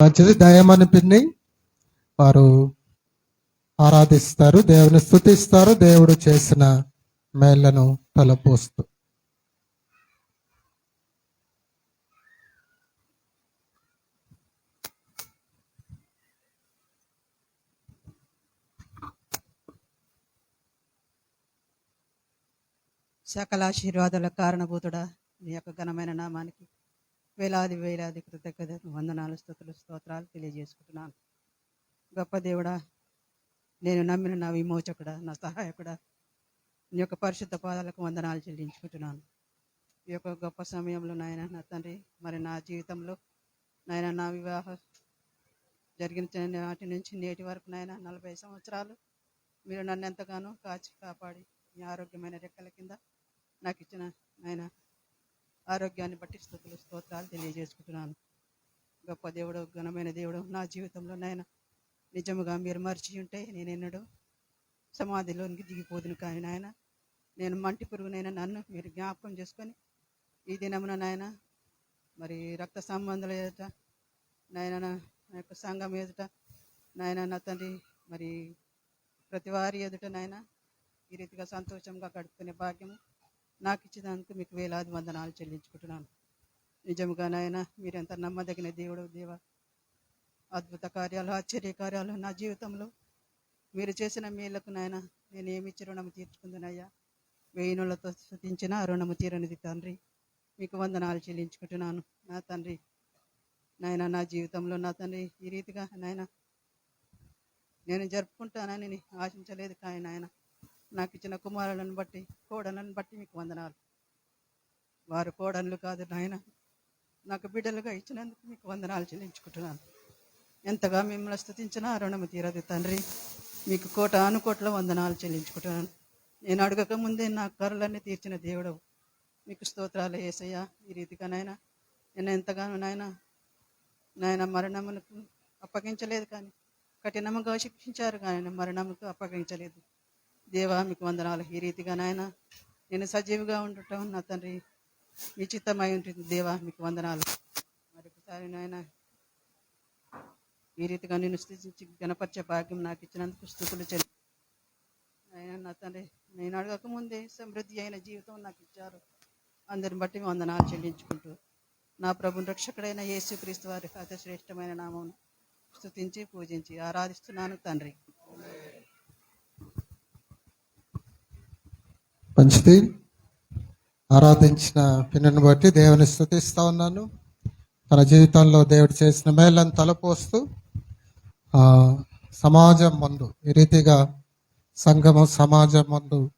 మంచిది. దయమని పిన్ని వారు ఆరాధిస్తారు దేవుని స్థుతిస్తారు దేవుడు చేసిన మేళ్ళను తలపోస్తూ. సకల ఆశీర్వాదాల కారణభూతుడా నీ యొక్క ఘనమైన నామానికి వేలాది వేలాది కృతజ్ఞత వందనాలు స్థుతులు స్తోత్రాలు తెలియజేసుకుంటున్నాను. గొప్ప దేవుడా నేను నమ్మిన నా విమోచకుడా నా సహాయకుడా నీ యొక్క పరిశుద్ధ పాదాలకు వందనాలు చెల్లించుకుంటున్నాను. ఈ యొక్క గొప్ప సమయంలో నాయన నా తండ్రి మరి నా జీవితంలో నాయన నా వివాహ జరిగిన నాటి నుంచి నేటి వరకు నాయన నలభై సంవత్సరాలు మీరు నన్ను ఎంతగానో కాచి కాపాడి మీ ఆరోగ్యమైన రెక్కల కింద నాకు ఇచ్చిన నాయన ఆరోగ్యాన్ని బట్టి స్థుతులు స్తోత్రాలు తెలియజేసుకుంటున్నాను. గొప్ప దేవుడు ఘనమైన దేవుడు నా జీవితంలో నాయన నిజముగా మీరు మర్చి ఉంటే నేను ఎన్నడూ సమాధిలోనికి దిగిపోదును కానీ నాయన నేను మంటి పురుగునైనా నన్ను మీరు జ్ఞాపకం చేసుకొని ఈ దినమున నాయన మరి రక్త సంబంధాల ఎదుట నాయన నా నా యొక్క సంఘం ఎదుట నాయన నా తండ్రి మరి ప్రతి వారి ఎదుట నాయన ఈ రీతిగా సంతోషంగా గడుపుకునే భాగ్యము నాకు ఇచ్చినందుకు మీకు వేలాది వందనాలు చెల్లించుకుంటున్నాను. నిజముగా నాయన మీరు ఎంత నమ్మదగిన దేవుడు దేవ అద్భుత కార్యాలు ఆశ్చర్య కార్యాలు నా జీవితంలో. మీరు చేసిన మేళ్ళకు నాయన నేను ఏమిచ్చి రుణము తీర్చుకుందునయ్యా? వేయినులతో స్థుతించిన రుణము తీరనిది తండ్రి. మీకు వందనాలు చెల్లించుకుంటున్నాను. నా తండ్రి నాయన నా జీవితంలో నా తండ్రి ఈ రీతిగా నాయన నేను జరుపుకుంటానని ఆశించలేదు కానీ నాయన నాకు ఇచ్చిన కుమారులను బట్టి కోడలను బట్టి మీకు వందనాలు. వారు కోడళ్ళు కాదు నాయన నాకు బిడ్డలుగా ఇచ్చినందుకు మీకు వందనాలు చెల్లించుకుంటున్నాను. ఎంతగా మిమ్మల్ని స్థుతించినా రుణము తీరదు తండ్రి. మీకు కోట అనుకోట్ల వందనాలు చెల్లించుకుంటున్నాను. నేను అడగక ముందే నా కరులన్నీ తీర్చిన దేవుడవు. మీకు స్తోత్రాలు ఏసయ్యా ఈ రీతిగా నాయన నేను ఎంతగానో నాయన నాయన మరణమునకు అప్పగించలేదు కానీ కఠినముగా శిక్షించారు కానీ మరణముకు అప్పగించలేదు. దేవా మీకు వందనాలు. ఈ రీతిగా నాయన నేను సజీవుగా ఉండటం నా తండ్రి మీ చిత్తమై ఉంటుంది దేవా మీకు వందనాలు. మరొకసారి నాయన ఈ రీతిగా నేను స్థితించి గణపరిచే భాగ్యం నాకు ఇచ్చినందుకు స్థుతులు చెల్లి. నాయన నా తండ్రి నేను అడగక ముందే సమృద్ధి అయిన జీవితం నాకు ఇచ్చారు. అందరిని బట్టి వందనాలు చెల్లించుకుంటూ నా ప్రభు రక్షకుడైన యేసుక్రీస్తు వారి అతి శ్రేష్టమైన నామం స్థుతించి పూజించి ఆరాధిస్తున్నాను తండ్రి. మంచిది ఆరాధించిన పిన్నను బట్టి దేవుని స్థుతిస్తూ ఉన్నాను. తన జీవితంలో దేవుడు చేసిన మేళ్ళను తలపోస్తూ సమాజం ముందు ఈ రీతిగా సంఘము సమాజం ముందు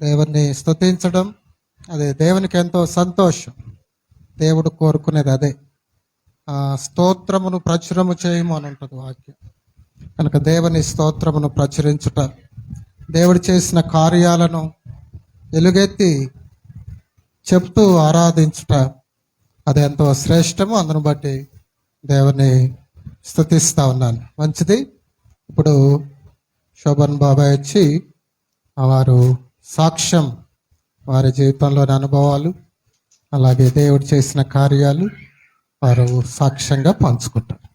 దేవుణ్ణి స్థుతించడం అదే దేవునికి ఎంతో సంతోషం. దేవుడు కోరుకునేది అదే. స్తోత్రమును ప్రచురము చేయము అని ఉంటుంది వాక్యం. కనుక దేవుని స్తోత్రమును ప్రచురించుట దేవుడు చేసిన కార్యాలను ఎలుగెత్తి చెప్తూ ఆరాధించుట అది ఎంతో శ్రేష్టము. అందును బట్టి దేవుని స్థుతిస్తూ ఉన్నాను. మంచిది. ఇప్పుడు శోభన్ బాబాయ్ వచ్చి వారు సాక్ష్యం వారి జీవితంలోని అనుభవాలు అలాగే దేవుడు చేసిన కార్యాలు వారు సాక్ష్యంగా పంచుకుంటారు.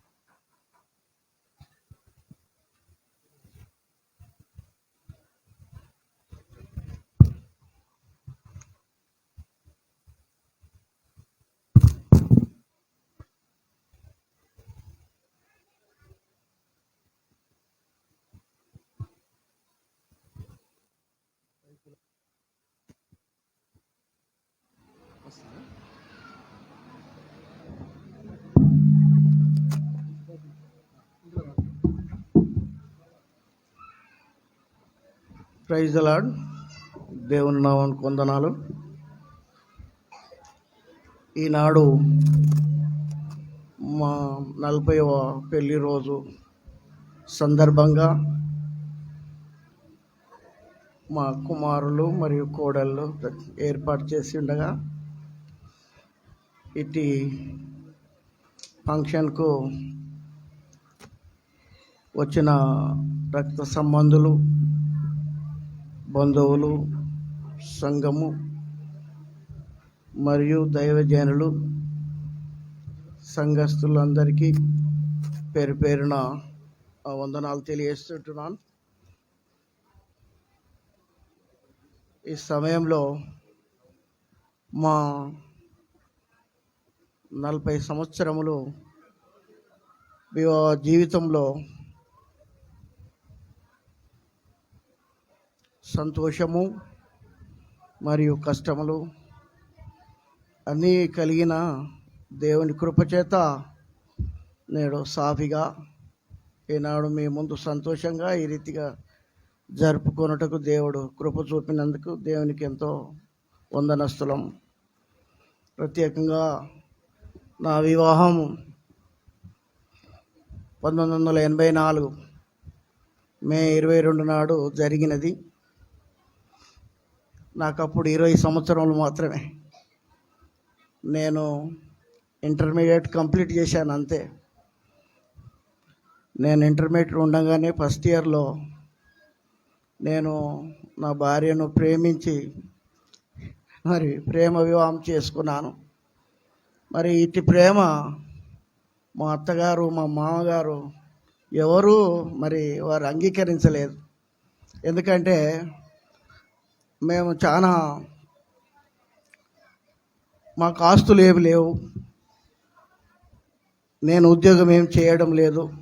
ప్రైజ్ అలాడ్ దేవుని నామానికి వందనాలు ఈనాడు మా నలభైవ పెళ్ళి రోజు సందర్భంగా మా కుమారులు మరియు కోడళ్ళు ఏర్పాటు చేసి ఉండగా ఇటు ఫంక్షన్కు వచ్చిన రక్త సంబంధులు బంధువులు సంఘము మరియు దైవజనులు సంఘస్థులందరికీ పేరు పేరున ఆ వందనాలు తెలియజేస్తుంటున్నాను. ఈ సమయంలో మా నలభై సంవత్సరములు జీవితంలో సంతోషము మరియు కష్టములు అన్నీ కలిగిన దేవుని కృపచేత నేడు సాఫీగా ఈనాడు మీ ముందు సంతోషంగా ఈ రీతిగా జరుపుకొనుటకు దేవుడు కృప చూపినందుకు దేవునికి ఎంతో వందనస్తులం. ప్రత్యేకంగా నా వివాహం పంతొమ్మిది వందల ఎనభై నాలుగు మే ఇరవై రెండు నాడు జరిగినది. నాకు అప్పుడు ఇరవై సంవత్సరములు మాత్రమే. నేను ఇంటర్మీడియట్ కంప్లీట్ చేశాను అంతే. నేను ఇంటర్మీడియట్ ఉండగానే ఫస్ట్ ఇయర్లో నేను నా భార్యను ప్రేమించి మరి ప్రేమ వివాహం చేసుకున్నాను. మరి ఇటు ప్రేమ మా అత్తగారు మా మామగారు ఎవరు మరి వారు అంగీకరించలేదు. ఎందుకంటే మేము చాలా మాకు ఆస్తులు ఏమి లేవు. నేను ఉద్యోగం ఏం చేయడం లేదు.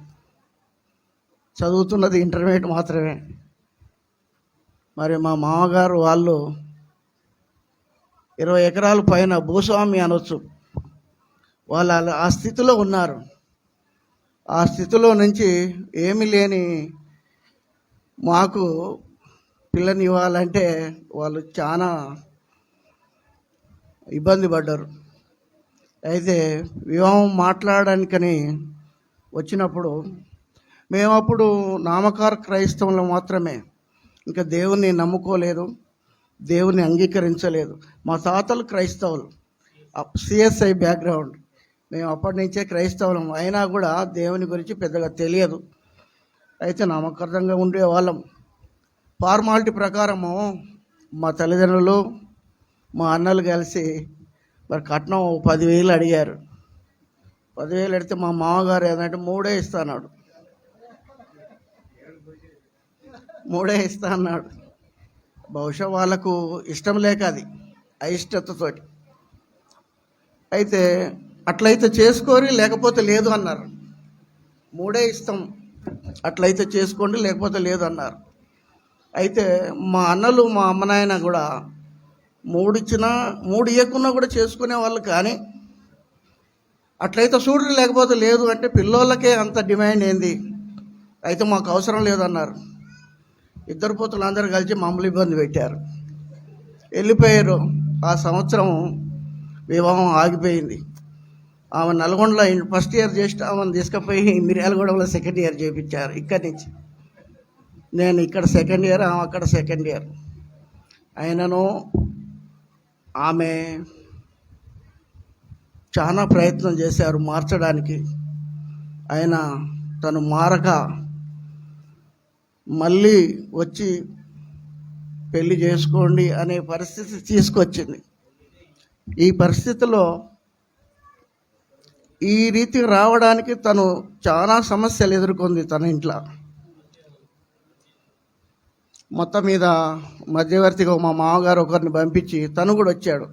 చదువుతున్నది ఇంటర్మీడియట్ మాత్రమే. మరి మా మామగారు వాళ్ళు ఇరవై ఎకరాల పైన భూస్వామి అనొచ్చు. వాళ్ళు ఆ స్థితిలో ఉన్నారు. ఆ స్థితిలో నుంచి ఏమీ లేని మాకు పిల్లని ఇవ్వాలంటే వాళ్ళు చాలా ఇబ్బంది పడ్డారు. అయితే వివాహం మాట్లాడడానికని వచ్చినప్పుడు మేము అప్పుడు నామకార క్రైస్తవులు మాత్రమే. ఇంకా దేవుణ్ణి నమ్ముకోలేదు దేవుని అంగీకరించలేదు. మా తాతలు క్రైస్తవులు. CSI background. మేము అప్పటి నుంచే క్రైస్తవులం. అయినా కూడా దేవుని గురించి పెద్దగా తెలియదు. అయితే నామకరణంగా ఉండేవాళ్ళం ఫార్మాలిటీ ప్రకారము మా తల్లిదండ్రులు మా అన్నలు కలిసి మరి కట్నం పదివేలు అడిగారు. పదివేలు అడిగితే మా మామగారు ఏంటంటే మూడే ఇస్తా అన్నాడు. మూడే ఇస్తా అన్నాడు. బహుశా వాళ్ళకు ఇష్టం లేక అది అయిష్టతతోటి అయితే అట్లయితే చేసుకోరి లేకపోతే లేదు అన్నారు. మూడే ఇస్తాం. అట్లయితే చేసుకోండి లేకపోతే లేదు అన్నారు. అయితే మా అన్నలు మా అమ్మ నాయన కూడా మూడిచ్చినా మూడు ఇవ్వకున్నా కూడా చేసుకునే వాళ్ళు కానీ అట్లయితే చూడరు లేకపోతే లేదు అంటే పిల్లోళ్ళకే అంత డిమాండ్ ఏంది? అయితే మాకు అవసరం లేదన్నారు. ఇద్దరు పోతులు అందరూ కలిసి మమ్మల్ని ఇబ్బంది పెట్టారు. వెళ్ళిపోయారు. ఆ సంవత్సరం వివాహం ఆగిపోయింది. ఆమె నల్గొండలో ఫస్ట్ ఇయర్ చేసి ఆమెను తీసుకుపోయి మిర్యాలగూడలో సెకండ్ ఇయర్ చేయించారు ఇక్కడి నుంచి. నేను ఇక్కడ సెకండ్ ఇయర్ ఆమె అక్కడ సెకండ్ ఇయర్ అయినను ఆమె చాలా ప్రయత్నం చేశారు మార్చడానికి. ఆయన తను మారక మళ్ళీ వచ్చి పెళ్ళి చేసుకోండి అనే పరిస్థితి తీసుకొచ్చింది. ఈ పరిస్థితిలో ఈ రీతి రావడానికి తను చాలా సమస్యలు ఎదుర్కొంది తన ఇంట్లో. మొత్తం మీద మధ్యవర్తిగా మా మామగారు ఒకరిని పంపించి తను కూడా వచ్చాడు.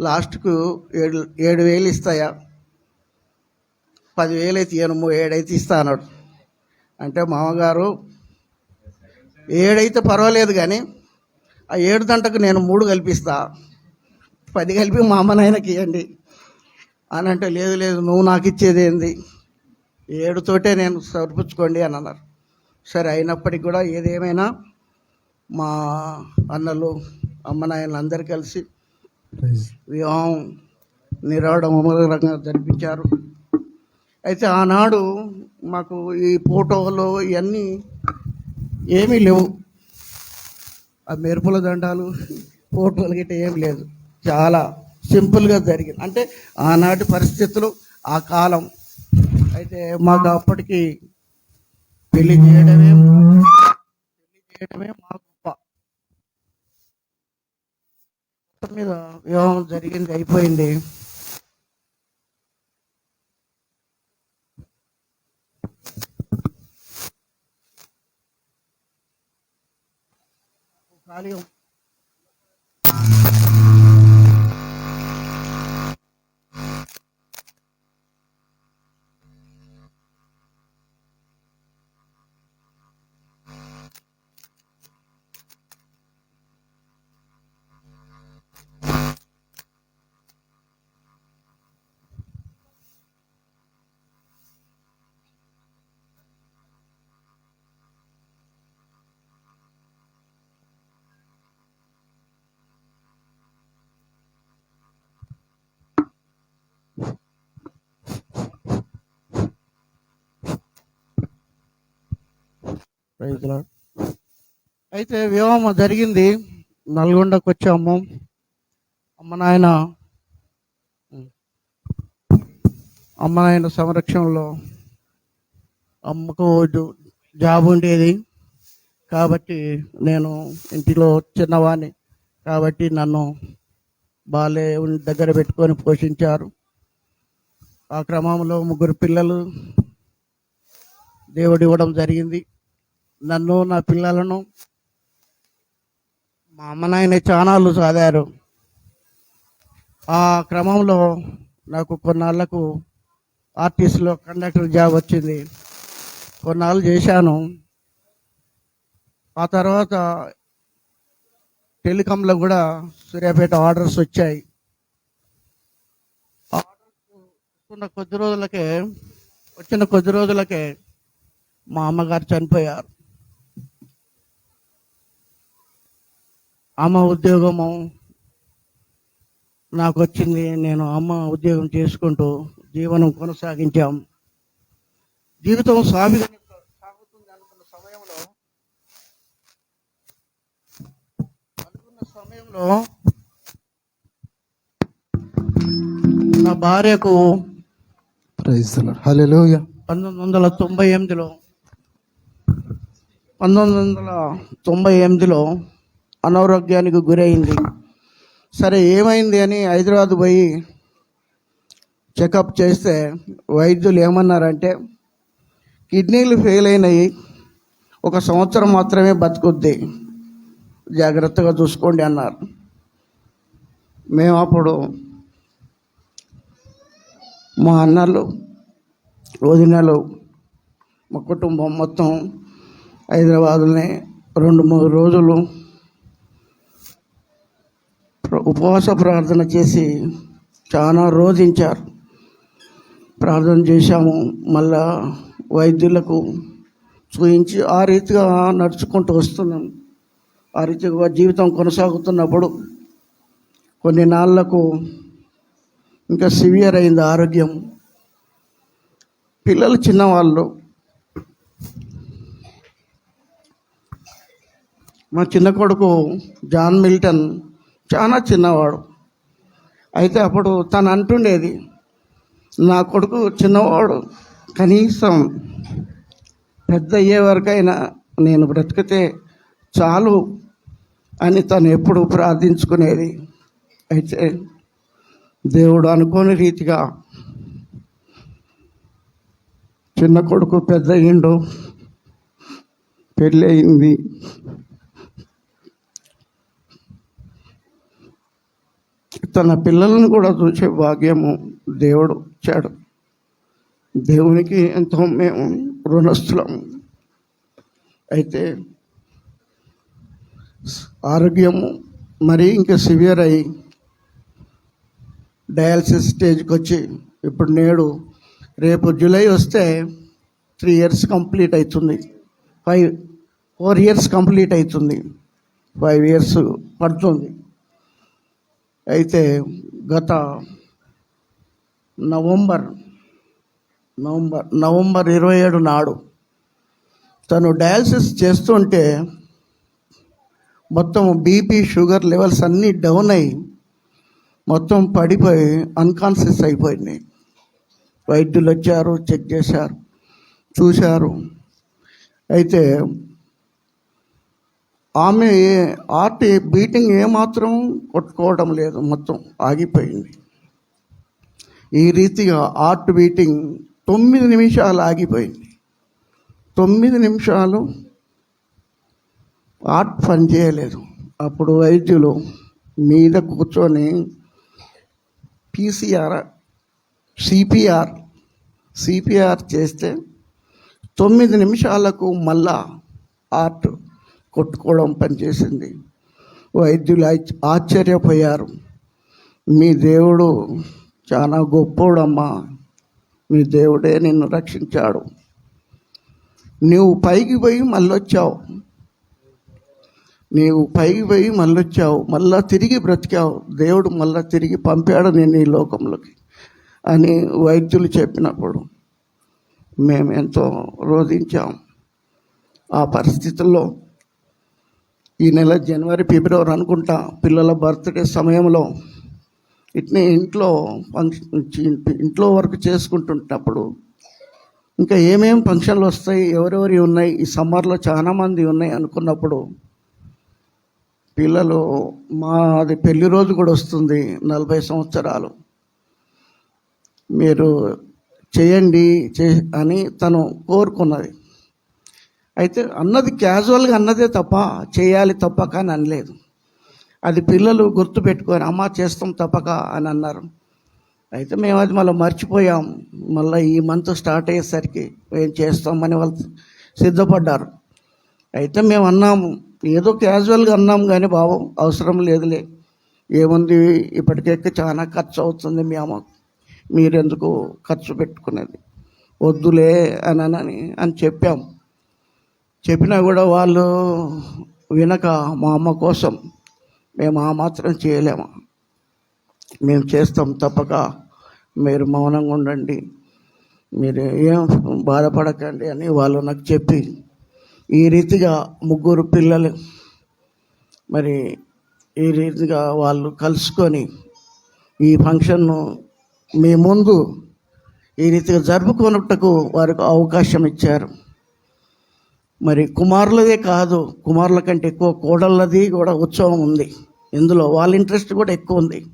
లాస్ట్కు ఏడు ఏడు వేలు ఇస్తాయా? పదివేలు అయితే ఇయ్యను ఏడైతే ఇస్తా అన్నాడు. అంటే మామగారు ఏడైతే పర్వాలేదు కానీ ఆ ఏడు దంటకు నేను మూడు కల్పిస్తా. పది కలిపి మా అమ్మ నాయనకి ఇవ్వండి అని అంటే లేదు లేదు నువ్వు నాకు ఇచ్చేది ఏంది? ఏడుతోటే నేను సరిపుచ్చుకోండి అని అన్నారు. సరే అయినప్పటికీ కూడా ఏదేమైనా మా అన్నలు అమ్మ నాయనలు అందరు కలిసి వివాహం నిరాడంబరంగా జరిపించారు. అయితే ఆనాడు మాకు ఈ ఫోటోలు ఇవన్నీ ఏమీ లేవు. ఆ మెరుపుల దండాలు ఫోటోలు గిట్ట ఏం లేదు. చాలా సింపుల్గా జరిగింది. అంటే ఆనాటి పరిస్థితులు ఆ కాలం. అయితే మాకు అప్పటికి పెళ్ళి చేయడమే పెళ్ళి చేయడమే మా గొప్ప. మొత్తం మీద వివాహం జరిగింది అయిపోయింది. ఖాళీ రైతుల అయితే వివాహం జరిగింది. నల్గొండకు వచ్చాము అమ్మ నాయన అమ్మ నాయన సంరక్షణలో అమ్మకు జాబ్ ఉండేది. కాబట్టి నేను ఇంటిలో చిన్నవాణ్ణి. కాబట్టి నన్ను బాలే దగ్గర పెట్టుకొని పోషించారు. ఆ క్రమంలో ముగ్గురు పిల్లలు దేవుడు ఇవ్వడం జరిగింది. నన్ను నా పిల్లలను మా అమ్మ నాయన చానాలు చదివారు ఆ క్రమంలో నాకు కొన్నాళ్ళకు ఆర్టీసీలో కండక్టర్ జాబ్ వచ్చింది. కొన్నాళ్ళు చేశాను. ఆ తర్వాత టెలికాంలో కూడా సూర్యాపేట ఆర్డర్స్ వచ్చాయి. ఆర్డర్స్ కొద్ది రోజులకే వచ్చిన కొద్ది రోజులకే మా అమ్మగారు చనిపోయారు. అమ్మ ఉద్యోగము నాకు వచ్చింది నేను అమ్మ ఉద్యోగం చేసుకుంటూ జీవనం కొనసాగించాం. జీవితం సాగి సాగుతుంది అనుకున్న సమయంలో అనుకున్న సమయంలో నా భార్యకు పంతొమ్మిది వందల తొంభై ఎనిమిదిలో పంతొమ్మిది వందల తొంభై ఎనిమిదిలో అనారోగ్యానికి గురైంది. సరే ఏమైంది అని హైదరాబాద్ పోయి చెకప్ చేస్తే వైద్యులు ఏమన్నారంటే కిడ్నీలు ఫెయిల్ అయినాయి ఒక సంవత్సరం మాత్రమే బతుకుద్ది. జాగ్రత్తగా చూసుకోండి అన్నారు. మేము అప్పుడు మా అన్నలు వదినలు మా కుటుంబం మొత్తం హైదరాబాద్లోనే రెండు మూడు రోజులు ఉపవాస ప్రార్థన చేసి చాలా రోధించారు. ప్రార్థన చేశాము. మళ్ళా వైద్యులకు చూయించి ఆ రీతిగా నడుచుకుంటూ వస్తున్నాం. ఆ రీతిగా జీవితం కొనసాగుతున్నప్పుడు కొన్ని నాళ్ళకు ఇంకా సివియర్ అయింది ఆరోగ్యం. పిల్లలు చిన్నవాళ్ళు. మా చిన్న కొడుకు జాన్ మిల్టన్ చాలా చిన్నవాడు. అయితే అప్పుడు తను అంటుండేది నా కొడుకు చిన్నవాడు కనీసం పెద్ద అయ్యే వరకైనా నేను బ్రతికితే చాలు అని తను ఎప్పుడు ప్రార్థించుకునేది. అయితే దేవుడు అనుకోని రీతిగా చిన్న కొడుకు పెద్ద అయ్యిండు పెళ్ళి అయింది తన పిల్లలను కూడా చూసే భాగ్యము దేవుడు ఇచ్చాడు. దేవునికి ఎంతో మేము రుణస్థులం అయితే ఆరోగ్యము మరి ఇంకా సివియర్ అయ్యి డయాలసిస్ స్టేజ్కి వచ్చి ఇప్పుడు నేడు రేపు జూలై వస్తే త్రీ ఇయర్స్ కంప్లీట్ అవుతుంది ఫైవ్ ఫోర్ ఇయర్స్ కంప్లీట్ అవుతుంది ఫైవ్ ఇయర్స్ పడుతుంది. అయితే గత నవంబర్ నవంబర్ నవంబర్ ఇరవై ఏడు నాడు తను డయాలసిస్ చేస్తుంటే మొత్తం బీపీ షుగర్ లెవెల్స్ అన్నీ డౌన్ అయ్యి మొత్తం పడిపోయి అన్కాన్షియస్ అయిపోయినాయి. వైద్యులు వచ్చారు చెక్ చేశారు చూశారు. అయితే ఆమె హార్ట్ బీటింగ్ ఏమాత్రం కొట్టుకోవడం లేదు మొత్తం ఆగిపోయింది. ఈ రీతిగా హార్ట్ బీటింగ్ తొమ్మిది నిమిషాలు ఆగిపోయింది. తొమ్మిది నిమిషాలు హార్ట్ పని చేయలేదు. అప్పుడు వైద్యులు మీద కూర్చొని పీసీఆర్ సిపిఆర్ సిపిఆర్ చేస్తే తొమ్మిది నిమిషాలకు మళ్ళా హార్ట్ కొట్టుకోవడం పనిచేసింది. వైద్యులు ఆశ్చర్యపోయారు. మీ దేవుడు చాలా గొప్పోడమ్మా. మీ దేవుడే నిన్ను రక్షించాడు. నీవు పైకి పోయి మళ్ళొచ్చావు. నీవు పైకి పోయి మళ్ళొచ్చావు. మళ్ళా తిరిగి బ్రతికావు. దేవుడు మళ్ళా తిరిగి పంపాడు నేను ఈ లోకంలోకి అని వైద్యులు చెప్పినప్పుడు మేము ఎంతో రోధించాం. ఆ పరిస్థితుల్లో ఈ నెల జనవరి ఫిబ్రవరి అనుకుంటా పిల్లల బర్త్డే సమయంలో ఇట్నే ఇంట్లో ఫంక్షన్ ఇంట్లో వర్క్ చేసుకుంటుంటప్పుడు ఇంకా ఏమేం ఫంక్షన్లు వస్తాయి ఎవరెవరి ఉన్నాయి ఈ సమ్మర్లో చాలామంది ఉన్నాయి అనుకున్నప్పుడు పిల్లలు మాది పెళ్ళి రోజు కూడా వస్తుంది నలభై సంవత్సరాలు. మీరు చేయండి చే అని తను కోరుకున్నది. అయితే అన్నది క్యాజువల్గా అన్నదే తప్ప చేయాలి తప్పక అని అనలేదు. అది పిల్లలు గుర్తు పెట్టుకొని అమ్మ చేస్తాం తప్పక అని అన్నారు. అయితే మేము అది మళ్ళీ మర్చిపోయాం. మళ్ళీ ఈ మంత్ స్టార్ట్ అయ్యేసరికి ఏం చేస్తామని వాళ్ళు సిద్ధపడ్డారు. అయితే మేము అన్నాము ఏదో క్యాజువల్గా అన్నాం కానీ బాబు అవసరం లేదులే. ఏముంది ఇప్పటికే చాలా ఖర్చు అవుతుంది మీ అమ్మ. మీరెందుకు ఖర్చు పెట్టుకునేది వద్దులే అని అని అని చెప్పాము చెప్పినా కూడా వాళ్ళు వినక మా అమ్మ కోసం మేము ఆ మాత్రం చేయలేము. మేము చేస్తాం తప్పక. మీరు మౌనంగా ఉండండి. మీరు ఏం బాధపడకండి అని వాళ్ళు నాకు చెప్పి ఈ రీతిగా ముగ్గురు పిల్లలు మరి ఈ రీతిగా వాళ్ళు కలుసుకొని ఈ ఫంక్షన్ను మీ ముందు ఈ రీతిగా జరుపుకొనుటకు వారికి అవకాశం ఇచ్చారు. మరి కుమారులదే కాదు కుమారుల కంటే ఎక్కువ కోడళ్ళది కూడా ఉత్సవం ఉంది. ఇందులో వాళ్ళ ఇంట్రెస్ట్ కూడా ఎక్కువ ఉంది.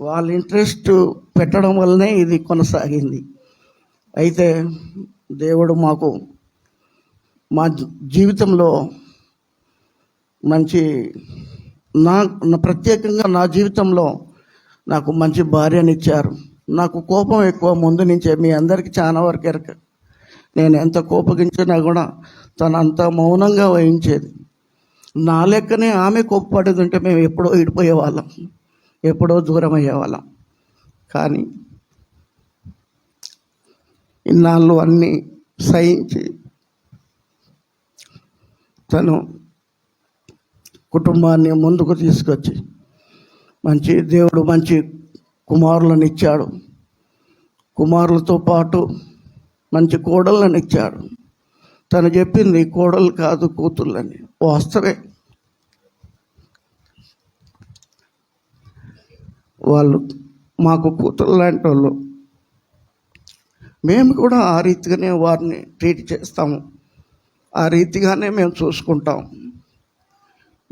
వాళ్ళ ఇంట్రెస్ట్ పెట్టడం వల్లనే ఇది కొనసాగింది. అయితే దేవుడు మాకు మా జీవితంలో మంచి నా నా- ప్రత్యేకంగా నా జీవితంలో నాకు మంచి భార్యని ఇచ్చారు నాకు కోపం ఎక్కువ ముందు నుంచే మీ అందరికీ చాలా వరకు ఎరక నేను ఎంత కోపగించినా కూడా తను అంత మౌనంగా వహించేది. నా లెక్కనే ఆమె కోప్పడేది ఉంటే మేము ఎప్పుడో ఇడిపోయే వాళ్ళం ఎప్పుడో దూరం అయ్యేవాళ్ళం కానీ ఇన్నాళ్ళు అన్నీ సహించి తను కుటుంబాన్ని ముందుకు తీసుకొచ్చి మంచి దేవుడు మంచి కుమారులను ఇచ్చాడు. కుమారులతో పాటు మంచి కోడళ్ళని ఇచ్చాడు. తను చెప్పింది కోడలు కాదు కూతుళ్ళని. వాస్తవే వాళ్ళు మాకు కూతురు లాంటి వాళ్ళు మేము కూడా ఆ రీతిగానే వారిని ట్రీట్ చేస్తాము. ఆ రీతిగానే మేము చూసుకుంటాం.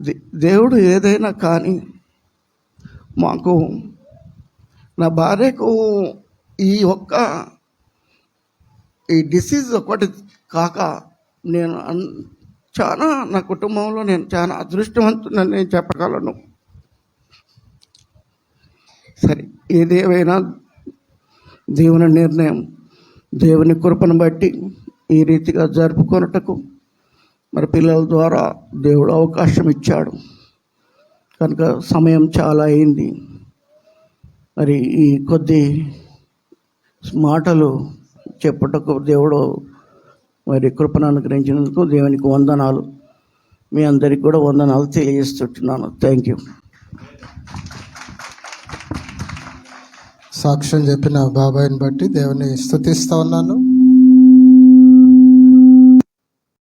దే- దేవుడు ఏదైనా కానీ మాకు నా భార్యకు ఈ ఒక్క ఈ డిసీజ్ ఒకటి కాక నేను అన్- చాలా నా కుటుంబంలో నేను చాలా అదృష్టవంతునని నేను చెప్పగలను. సరే ఏదేమైనా దేవుని నిర్ణయం దేవుని కృపను బట్టి ఈ రీతిగా జరుపుకొనుటకు మరి పిల్లల ద్వారా దేవుడు అవకాశం ఇచ్చాడు. కనుక సమయం చాలా అయింది. మరి ఈ కొద్ది మాటలు చెప్పుటకు దేవుడు మరి కృపను అనుగ్రహించినందుకు దేవునికి వందనాలు. మీ అందరికి కూడా వందనాలు తెలియజేస్తున్నాను. థ్యాంక్ యూ సాక్ష్యం చెప్పిన బాబాయిని బట్టి దేవుని స్థుతిస్తూ ఉన్నాను.